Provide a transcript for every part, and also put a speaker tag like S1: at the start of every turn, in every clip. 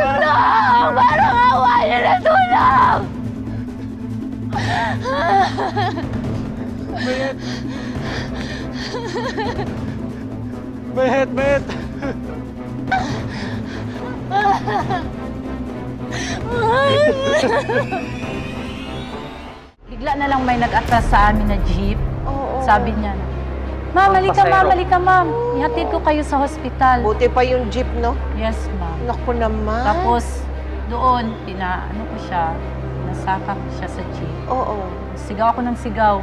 S1: Tulong! Parang awa niyo na tulong!
S2: Met, met!
S3: Bigla na lang may nag-atras sa amin na jeep. Sabi niya, Ma'am, halika ma'am,
S2: pasahero.
S3: halika ma'am. Ihatid ko kayo sa hospital.
S4: Buti pa yung jeep, no?
S3: Yes, ma'am.
S4: Naku naman.
S3: Tapos, doon, pina, ano ko siya, nasaka ko siya sa jeep.
S4: Oo.
S3: Sigaw ako ng sigaw.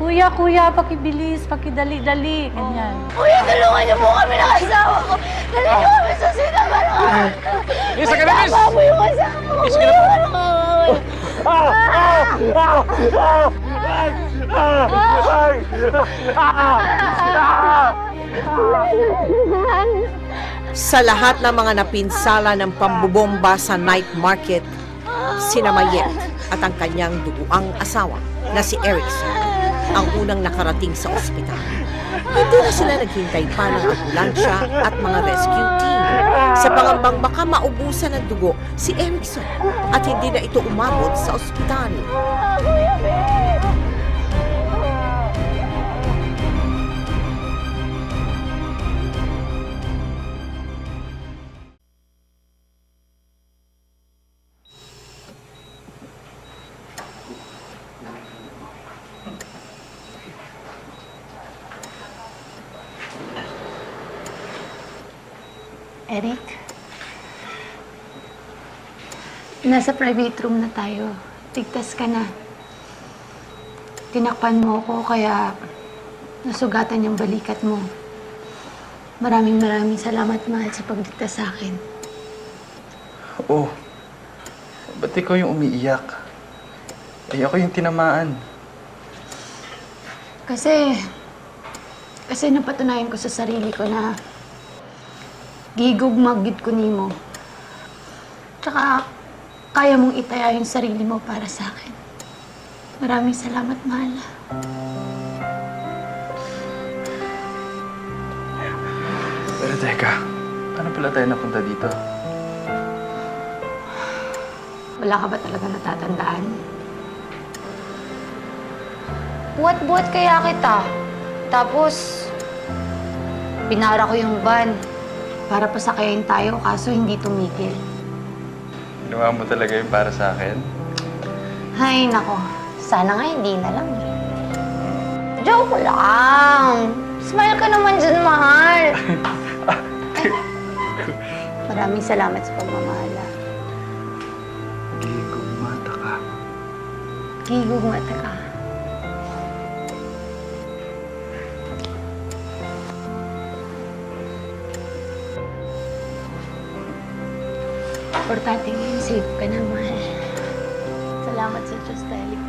S3: Kuya, kuya, pakibilis, pakidali-dali. Ganyan.
S1: Kuya, tulungan niyo po kami ng asawa ko. Dali niyo kami sa sinaman.
S2: Isa ka na, miss!
S1: Tama po yung asawa ko.
S2: Isa ka na po.
S1: Tulungan mo kami.
S2: Ah! Ah! Ah! Ah! Ay!
S4: Sa lahat ng mga napinsala ng pambubomba sa night market, sina Mayet at ang kanyang duguang asawa na si Erickson ang unang nakarating sa ospital. Hindi na sila naghintay pa ng ambulansya at mga rescue team. Sa pangambang baka maubusan ng dugo si Erickson at hindi na ito umabot sa ospital.
S5: Eric? Nasa private room na tayo. Tigtas ka na. Tinakpan mo ako kaya nasugatan yung balikat mo. Maraming maraming salamat, mahal, sa pagligtas sa akin.
S6: Oh, ba't ikaw yung umiiyak? Eh, ako yung tinamaan.
S5: Kasi, kasi napatunayan ko sa sarili ko na gigugmagid ko nimo. Tsaka, kaya mong itaya yung sarili mo para sa akin. Maraming salamat, mahal.
S6: Pero teka, paano pala tayo napunta dito?
S5: Wala ka ba talaga natatandaan? Buhat-buhat kaya kita. Tapos, binara ko yung van. Para pasakayin tayo, kaso hindi tumigil.
S6: Ginawa mo talaga yung para sa akin?
S5: Ay, nako. Sana nga hindi na lang. eh. Joke lang. Smile ka naman dyan, mahal. Ay. Maraming salamat sa pagmamahal. ah.
S6: Gigumata ka.
S5: Gigugmata ka. Importante ngayon, safe ka na. Salamat sa Diyos dahil.